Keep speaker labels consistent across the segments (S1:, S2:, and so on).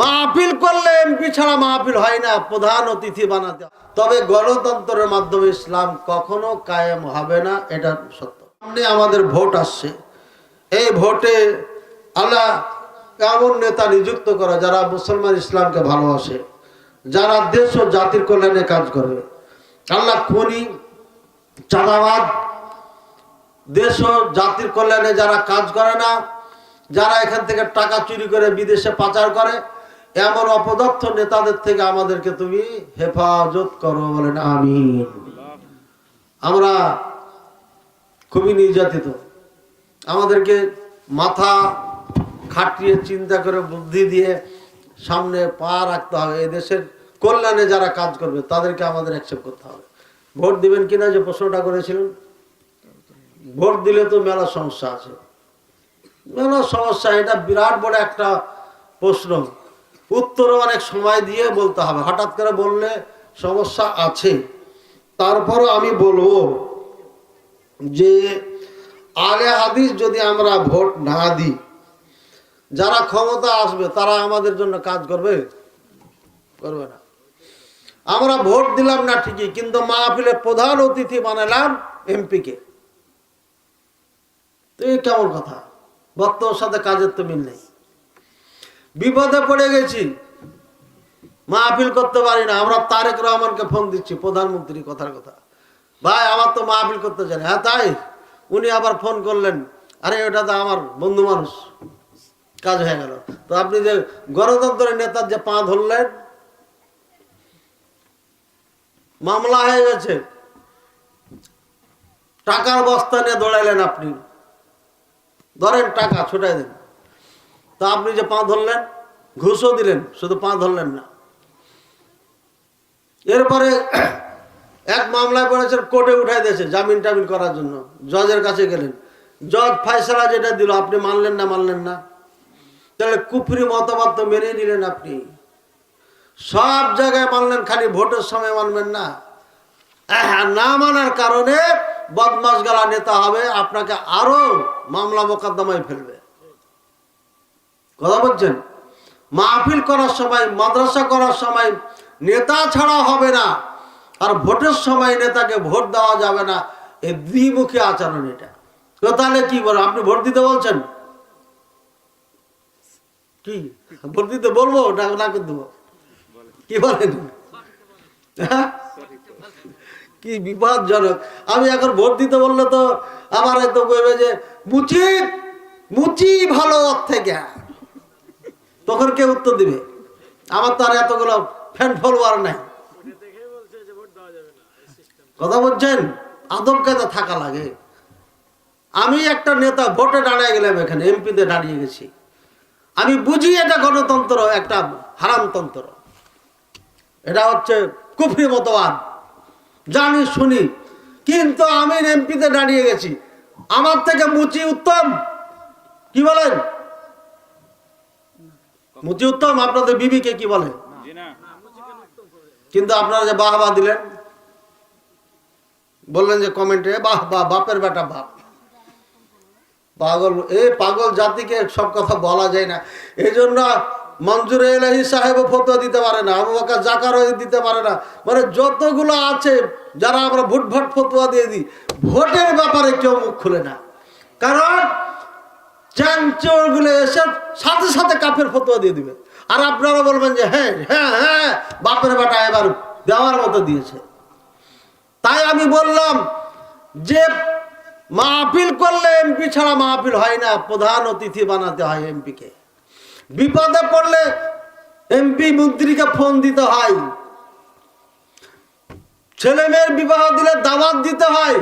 S1: মাহফিল করলে এমপি ছাড়া মাহফিল হয় না, প্রধান অতিথি বানাতে তবে গণতন্ত্রের মাধ্যমে ইসলাম কখনো কায়েম হবে না, এটা সত্য। সামনে আমাদের ভোট আসছে। এই ভোটে আল্লাহ এমন নেতা নিযুক্ত করা যারা মুসলমান ইসলামকে ভালোবাসে, যারা দেশ ও জাতির কল্যাণে কাজ করবে। আল্লাহ খুনি, চাঁদাবাদ, দেশ ও জাতির কল্যাণে যারা কাজ করে না, যারা এখান থেকে টাকা চুরি করে বিদেশে পাচার করে এমন অপদার্থ নেতাদের থেকে আমাদেরকে তুমি হেফাজত করো বলেন আমি আমরা খুবই নির্যাতিত। আমাদেরকে মাথা খাটিয়ে, চিন্তা করে, বুদ্ধি দিয়ে সামনে পা রাখতে হবে। দেশের কল্যাণে যারা কাজ করবে, তাদেরকে আমাদের অ্যাকসেপ্ট করতে হবে। ভোট দিবেন কিনা যে প্রশ্নটা করেছিলেন? ভোট দিলে তো মেলা সমস্যা আছে। মেলা সমস্যা, এটা বিরাট বড় একটা প্রশ্ন। উত্তরও অনেক সময় দিয়ে বলতে হবে। হঠাৎ করে বললে সমস্যা আছে। তারপরও আমি বলব যে, আলে হাদিস যদি আমরা ভোট না দিই, যারা ক্ষমতা আসবে তারা আমাদের জন্য কাজ করবে? করবে না। আমরা ভোট দিলাম না ঠিকই, কিন্তু মাহফিলের প্রধান অতিথি বানালাম এমপিকে। তো এই কেমন কথা? বক্তব্যের সাথে কাজের তো মিল নেই। বিপদে পড়ে গেছি। মাহফিল করতে পারি না। আমরা তারেক রহমানকে ফোন দিচ্ছি প্রধানমন্ত্রী কথার কথা। ভাই, আমার তো মাহফিল করতে চাই না। হ্যাঁ তাই? উনি আবার ফোন করলেন। আরে, ওটা তো আমার বন্ধু মানুষ। কাজ হয়ে গেল। তো আপনি যে গণতন্ত্রের নেতার যে পা ধরলেন, মামলা হয়ে গেছে। টাকার বস্তা নিয়ে দৌড়াইলেন আপনি। ধরেন টাকা, ছুটাই দেন। তা আপনি যে পা ধরলেন, ঘুষও দিলেন, শুধু পা ধরলেন না। এরপরে এক মামলায় পড়েছেন, কোর্টে উঠাই দিয়েছে জামিন টামিন করার জন্য। জজের কাছে গেলেন। জজ ফাইসলা যেটা দিল, আপনি মানলেন না মানলেন না? তাহলে কুফরি মতামত তো মেনে নিলেন আপনি। সব জায়গায় মানলেন, খালি ভোটের সময় মানবেন না। না মানার কারণে বদমাস গালা নেতা হবে, আপনাকে আরও মামলা মোকদ্দমায় ফেলবে। কথা বলছেন? মাহফিল করার সময়, মাদ্রাসা করার সময় নেতা ছাড়া হবে না। আর ভোটের সময় নেতাকে ভোট দেওয়া যাবে না। এই দ্বিমুখী আচরণ এটা। তো তাহলে কি বলো আপনি ভোট দিতে বলছেন? কি? ভোট দিতে বলব? না না দেবো। কি বলেন? হ্যাঁ? কি বিপদজনক আমি এখন ভোট দিতে বললে তো আমার হয়তো বলবে যে মুচি মুচি ভালো থেকে তখন কে উত্তর দিবে? আমার তো আর এতগুলো ফ্যান ফলোয়ার নাই। কথা বলছেন? আদব কায়দা থাকা লাগে। আমি একটা নেতা ভোটে দাঁড়িয়ে গেলাম এখানে এমপিতে দাঁড়িয়ে গেছি। আমি বুঝি এটা গণতন্ত্র, একটা হারামতন্ত্র। এটা হচ্ছে কুফরি মতবাদ। জানি, শুনি। কিন্তু আমি এমপিতে দাঁড়িয়ে গেছি। আমার থেকে মুচি উত্তম। কি বলেন? মুচি উত্তম আপনাদের বিবিকে কি বলে? কিন্তু আপনারা যে বাহ বাহ দিলেন বললেন যে কমেন্টে বাহ বাহ বাপের বেটা বাপ। পাগল এ পাগল জাতিকে সব কথা বলা যায় না। এই জন্য মঞ্জুর এলাহি সাহেব ফতোয়া দিতে পারে না আবু বাকা জাকার দিতে পারে না। মানে যতগুলো আছে যারা আমরা ভোট ভোট ফতোয়া দিয়ে দিই ভোটের ব্যাপারে কেউ মুখ খুলে না। কারণ চ্যাংচোরগুলো এসে সাথে সাথে কাফের ফতোয়া দিয়ে দিবে। আর আপনারা বলবেন যে হ্যাঁ হ্যাঁ হ্যাঁ বাপের বেটা এবার দেওয়ার মতো দিয়েছে। তাই আমি বললাম যে, মাহফিল করলে এমপি ছাড়া মাহফিল হয় না, প্রধান অতিথি বানাতে হয় এমপিকে। বিপদে পড়লে এমপি মন্ত্রীকে ফোন দিতে হয়। ছেলে মেয়ের বিবাহ দিলে দাওয়াত দিতে হয়।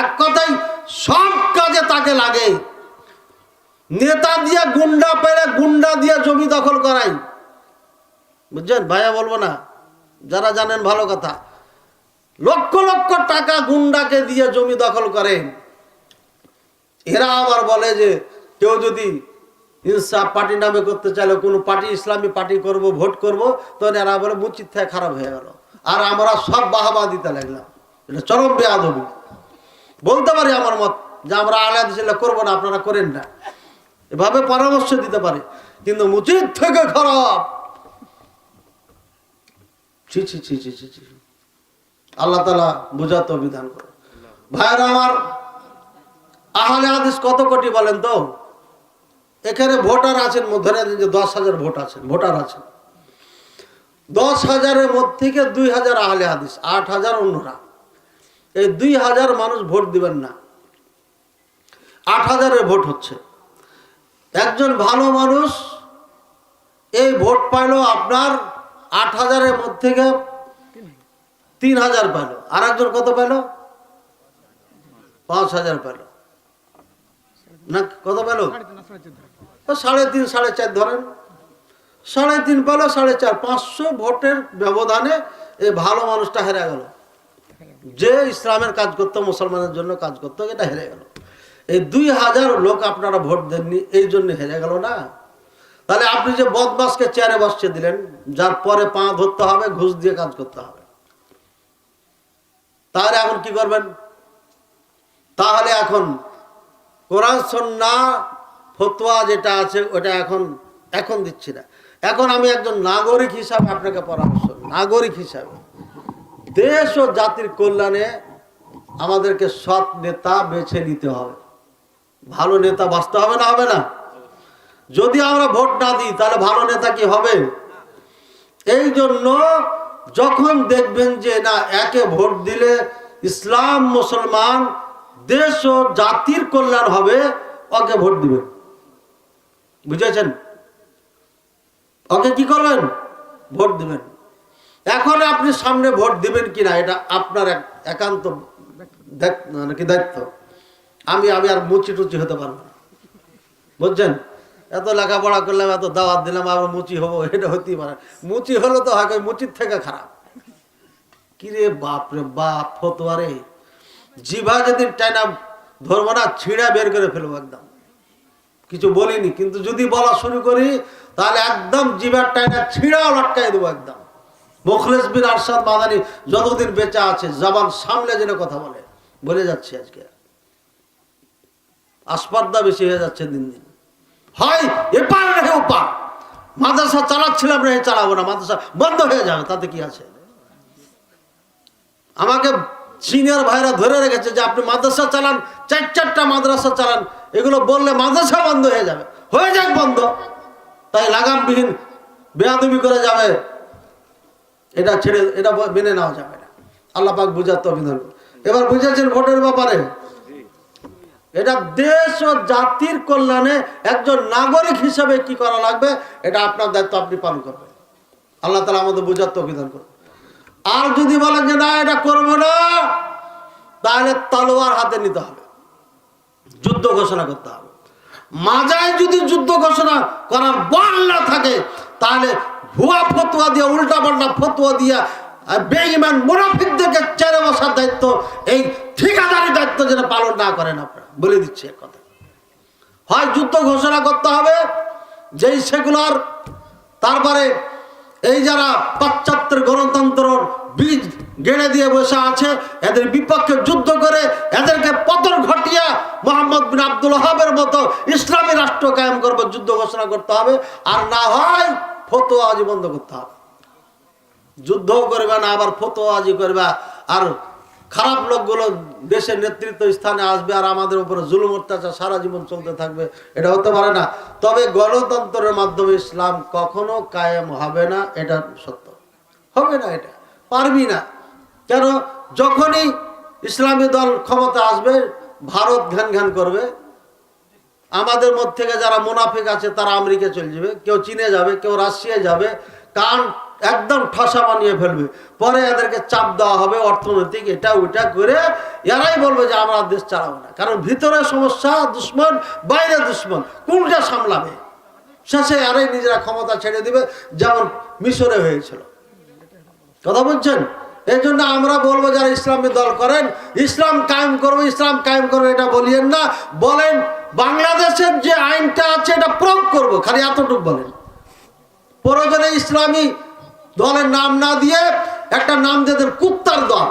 S1: এক কথাই সব কাজে তাকে লাগে। নেতা দিয়ে গুন্ডা পেলে গুন্ডা দিয়ে জমি দখল করাই। বুঝছেন? ভাইয়া বলব না। যারা জানেন ভালো কথা। লক্ষ লক্ষ টাকা গুন্ডাকে দিয়ে জমি দখল করে। এরা আবার বলে যে, কেউ যদি ইনসাফ পার্টি নামে করতে চাইলে, কোনো পার্টি, ইসলামী পার্টি করব, ভোট করব, তখন এরা বলে মুচিত থেকে খারাপ হয়ে গেল। আর আমরা সব বাহাবা দিতে লাগলাম। এটা চরম বেয়াদবি। বলতে পারি আমার মত, যে আমরা আলাদা করব না, আপনারা করেন না। এভাবে পরামর্শ দিতে পারে। কিন্তু মুচির থেকে খারাপ। ছি ছি ছি ছি আল্লাহ তালা বুঝাতো বিধান করে ভাইরা আমার আহলে হাদিস কত কোটি বলেন তো? এখানে ভোটার আছেন ধরে নিন যে দশ হাজার ভোট আছেন, ভোটার আছেন। দশ হাজারের মধ্যে থেকে দুই হাজার আহলে হাদিস, আট হাজার অন্যরা। এই দুই হাজার মানুষ ভোট দিবেন না। আট হাজারের ভোট হচ্ছে। একজন ভালো মানুষ এই ভোট পাইলো আপনার আট হাজারের মধ্যে তিন হাজার পেল আর একজন কত পেল পাঁচ হাজার পেল না, কত পেল ও সাড়ে তিন, সাড়ে চার ধরেন। সাড়ে তিন পেল সাড়ে চার। পাঁচশো ভোটের ব্যবধানে এই ভালো মানুষটা হেরে গেল। যে ইসলামের কাজ করতো, মুসলমানের জন্য কাজ করতো, এটা হেরে গেল। এই দুই হাজার লোক আপনারা ভোট দেননি, এই জন্য হেরে গেল না। তাহলে আপনি যে বদমাসকে চেয়ারে বসছে দিলেন, যার পরে পা ধরতে হবে, ঘুষ দিয়ে কাজ করতে হবে। তাহলে এখন কি করবেন? তাহলে এখন কোরআন, সন্না, ফতোয়া যেটা আছে, ওটা এখন এখন দিচ্ছি না। এখন আমি একজন নাগরিক হিসাবে আপনাকে পরামর্শ, নাগরিক হিসাবে। দেশ ও জাতির কল্যাণে আমাদেরকে সৎ নেতা বেছে নিতে হবে। ভালো নেতা বাঁচতে হবে না হবে না? যদি আমরা ভোট না দিই, তাহলে ভালো নেতা কি হবে? এই জন্য যখন দেখবেন যে না, একে ভোট দিলে ইসলাম মুসলমান, দেশ ও জাতির কল্যাণ হবে, ওকে ভোট দিবেন। বুঝেছেন? ওকে কি করবেন? ভোট দিবেন। এখন আপনি সামনে ভোট দিবেন কিনা, এটা আপনার এক- একান্ত দেখ- মানে দায়িত্ব। আমি আমি আর মুচি টুচি হতে পারব না। বুঝছেন? এত লেখাপড়া করলাম, এত দাওয়াত দিলাম, আবার মুচি হব, এটা হতেই পারে মুচি হলো তো হয় মুচির থেকে খারাপ। কিরে বাপ রে বাপ ফতোয়ারে জিভা যেদিন টাইনা ধরবো না, ছিঁড়া বের করে ফেলব একদম। কিছু বলিনি, কিন্তু যদি বলা শুরু করি, তাহলে একদম জিভার টাইনা ছিঁড়াও লটকাই দেবো একদম। মুখলেস বিন আরশাদ মাদানি যতদিন বেঁচে আছে, জবান সামনে যেন কথা বলে। বলে যাচ্ছে আজকে। আসপাদ্দা বেশি হয়ে যাচ্ছে দিন দিন। হয়, এপার রেখে ওপার। মাদ্রাসা চালাচ্ছিলাম রেখে চালাবো না। মাদ্রাসা বন্ধ হয়ে যাবে, তাতে কি আছে? আমাকে সিনিয়র ভাইরা ধরে রেখেছে যে, আপনি মাদ্রাসা চালান, চার চারটা মাদ্রাসা চালান। এগুলো বললে মাদ্রাসা বন্ধ হয়ে যাবে। হয়ে যাক বন্ধ। তাই লাগামবিহীন বেয়াদবি করে যাবে এটা ছেড়ে, এটা মেনে নেওয়া যাবে না। আল্লাহ পাক বুঝার তো অভিধান এবার বুঝেছেন ভোটের ব্যাপারে? এটা দেশ ও জাতির কল্যাণে একজন নাগরিক হিসেবে কি করা লাগবে? এটা আপনার দায়িত্ব, আপনি পালন করবেন। আল্লাহ তালা আমাদের বুঝার তো অভিধান করবে আর যদি বলেন যে, না, এটা করব না, তাহলে তলোয়ার হাতে নিতে হবে। যুদ্ধ ঘোষণা করতে হবে। মাজায় যদি যুদ্ধ ঘোষণা করার বল না থাকে, তাহলে ভুয়া ফতুয়া দিয়ে, উল্টা পাল্টা ফতুয়া দিয়া বেঈমান মুনাফিকদেরকে চেরে বসার দায়িত্ব, এই ঠিকাদারি দায়িত্ব যেন পালন না করেন আপনারা। বলে দিচ্ছি কথা। হয় যুদ্ধ ঘোষণা করতে হবে, যেই সেগুলার তারপরে এই যারা পাশ্চাত্যের গণতন্ত্র বীজ গেড়ে দিয়ে বসে আছে, এদের বিপক্ষে যুদ্ধ করে এদেরকে পতন ঘটিয়ে মোহাম্মদ বিন আব্দুল হাবের মতো ইসলামী রাষ্ট্র কায়েম করবে, যুদ্ধ ঘোষণা করতে হবে। আর না হয় ফতোয়াজি বন্ধ করতে হবে। যুদ্ধও করবে না, আবার ফতোয়াজি করবে। আর খারাপ লোকগুলো দেশের নেতৃত্ব স্থানে আসবে আর আমাদের উপরে জুলুম, অত্যাচার সারা জীবন চলতে থাকবে, এটা হতে পারে না। তবে গণতন্ত্রের মাধ্যমে ইসলাম কখনো কায়েম হবে না, এটা সত্য। হবে না এটা, পারবি না। কেন? যখনই ইসলামী দল ক্ষমতা আসবে, ভারত ঘ্যান ঘ্যান করবে আমাদের মধ্যে থেকে যারা মুনাফিক আছে, তারা আমেরিকা চলে যাবে। কেউ চীনে যাবে, কেউ রাশিয়ায় যাবে। কান একদম ঠসা বানিয়ে ফেলবে। পরে এদেরকে চাপ দেওয়া হবে, অর্থনৈতিক এটা, ওইটা করে এরাই বলবে যে আমরা দেশ চালাবো না। কারণ ভিতরে সমস্যা, দুশ্মন, বাইরে দুশ্মন, কোনটা সামলাবে? শেষে এরাই নিজেরা ক্ষমতা ছেড়ে দিবে, যেমন মিশরে হয়েছিল। কথা বলছেন? এই জন্য আমরা বলব, যারা ইসলামী দল করেন, ইসলাম কায়েম করবে, ইসলাম কায়েম করবে, এটা বলিয়েন না। বলেন বাংলাদেশের যে আইনটা আছে, এটা প্রয়োগ করব। খালি এতটুকু বলেন। প্রয়োজনে ইসলামী দলের নাম না দিয়ে একটা নাম দিয়ে কুত্তার দল।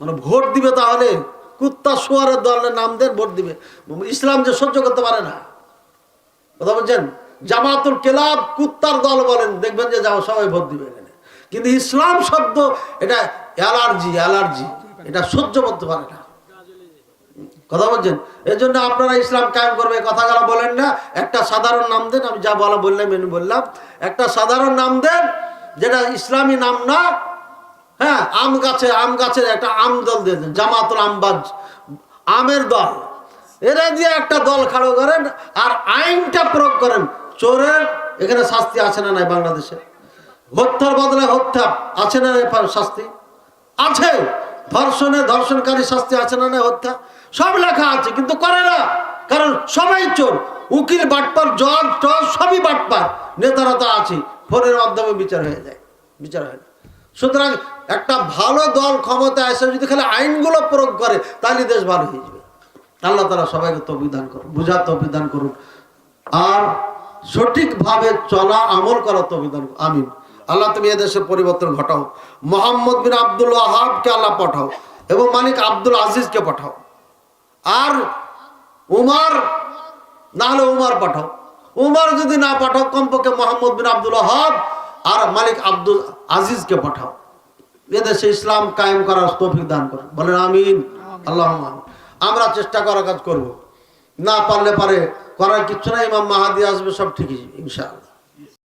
S1: মানে ভোট দিবে তাহলে কুত্তা শোয়ারের দলের নাম দেন ভোট দিবে। ইসলাম যে সহ্য করতে পারে না। কথা বলছেন? জামাতুল কেলাব কুত্তার দল বলেন, দেখবেন যে যাও সবাই ভোট দিবে এখানে। কিন্তু ইসলাম শব্দ, এটা অ্যালার্জি অ্যালার্জি। এটা সহ্য করতে পারে না। কথা বলছেন? এই জন্য আপনারা ইসলাম কায়েম করবে কথাগুলো বলেন না। একটা সাধারণ নাম দেন, আমি যা বলা বললাম আমি বললাম। একটা সাধারণ নাম দেন, যেটা ইসলামী নাম না হ্যাঁ আম গাছে, আম গাছের একটা আম দল দিয়ে দেন, জামাতুল আমবাজ আমের দল। এরা দিয়ে একটা দল খাড়ো করেন আর আইনটা প্রয়োগ করেন। চোরের এখানে শাস্তি আছে না নাই বাংলাদেশে? হত্যার বদলে হত্যা আছে না শাস্তি? আছে। ধর্ষণে ধর্ষণকারী শাস্তি আছে না নাই হত্যা? সব লেখা আছে, কিন্তু করে না। কারণ সবাই চোর। উকিল, বাটপার, জজ, টজ, সবই বাটপার। নেতারা তো আছে। ফোনের মাধ্যমে বিচার হয়ে যায়। বিচার হয় না। সুতরাং একটা ভালো দল ক্ষমতা এসে যদি খালি আইনগুলো প্রয়োগ করে, তাহলে দেশ ভালো হয়ে যাবে। আল্লাহ তালা সবাইকে তো তবিধান করুন বুঝার তবিধান করুন আর সঠিকভাবে চলা, আমল করার তবিধান। আমিন। আল্লাহ তুমি এদেশে পরিবর্তন ঘটাও। মোহাম্মদ বিন আব্দুল আল্লাহ পাঠাও এবং মালিক আব্দুল আজিজকে পাঠাও। আর উমার না হলে উমার পাঠাও। উমার যদি না পাঠাও, কমপক্ষে মোহাম্মদ বিন আব্দুল ওয়াহাব আর মালিক আব্দুল আজিজকে পাঠাও। এদেশে ইসলাম কায়েম করার তৌফিক দান করে। বলেন আমিন। আল্লাহ। আমরা চেষ্টা করার কাজ করব। না পারলে পারে, করার কিচ্ছু না ইমাম মাহাদি আসবে, সব ঠিকই, ইনশাআল্লাহ।